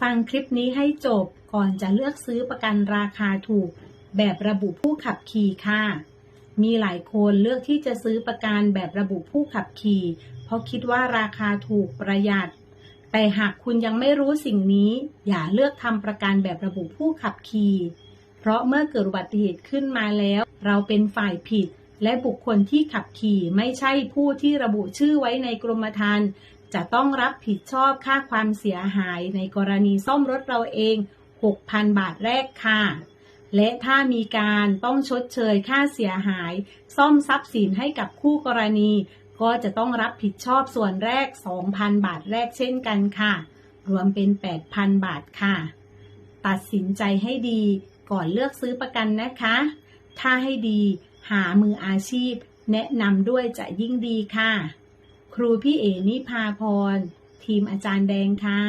ฟังคลิปนี้ให้จบก่อนจะเลือกซื้อประกันราคาถูก แบบระบุผู้ขับขี่ค่ะ มีหลายคนเลือกที่จะซื้อประกันแบบระบุผู้ขับขี่ เพราะคิดว่าราคาถูกประหยัด แต่หากคุณยังไม่รู้สิ่งนี้ อย่าเลือกทำประกันแบบระบุผู้ขับขี่ เพราะเมื่อเกิดอุบัติเหตุขึ้นมาแล้ว เราเป็นฝ่ายผิดและบุคคลที่ขับขี่ไม่ใช่ผู้ที่ระบุชื่อไว้ในกรมธรรม์ จะต้องรับผิดชอบค่าความเสียหายในกรณีซ่อมรถเราเอง 6,000 บาทแรกค่ะ และถ้ามีการต้องชดเชยค่าเสียหาย ซ่อมทรัพย์สินให้กับคู่กรณี ก็จะต้องรับผิดชอบส่วนแรก 2,000 บาทแรกเช่นกันค่ะ รวมเป็น 8,000 บาทค่ะ ตัดสินใจให้ดีก่อนเลือกซื้อประกันนะคะ ถ้าให้ดีหามืออาชีพ แนะนำด้วยจะยิ่งดีค่ะ ครูพี่เอนิพาพร ทีมอาจารย์แดงค่ะ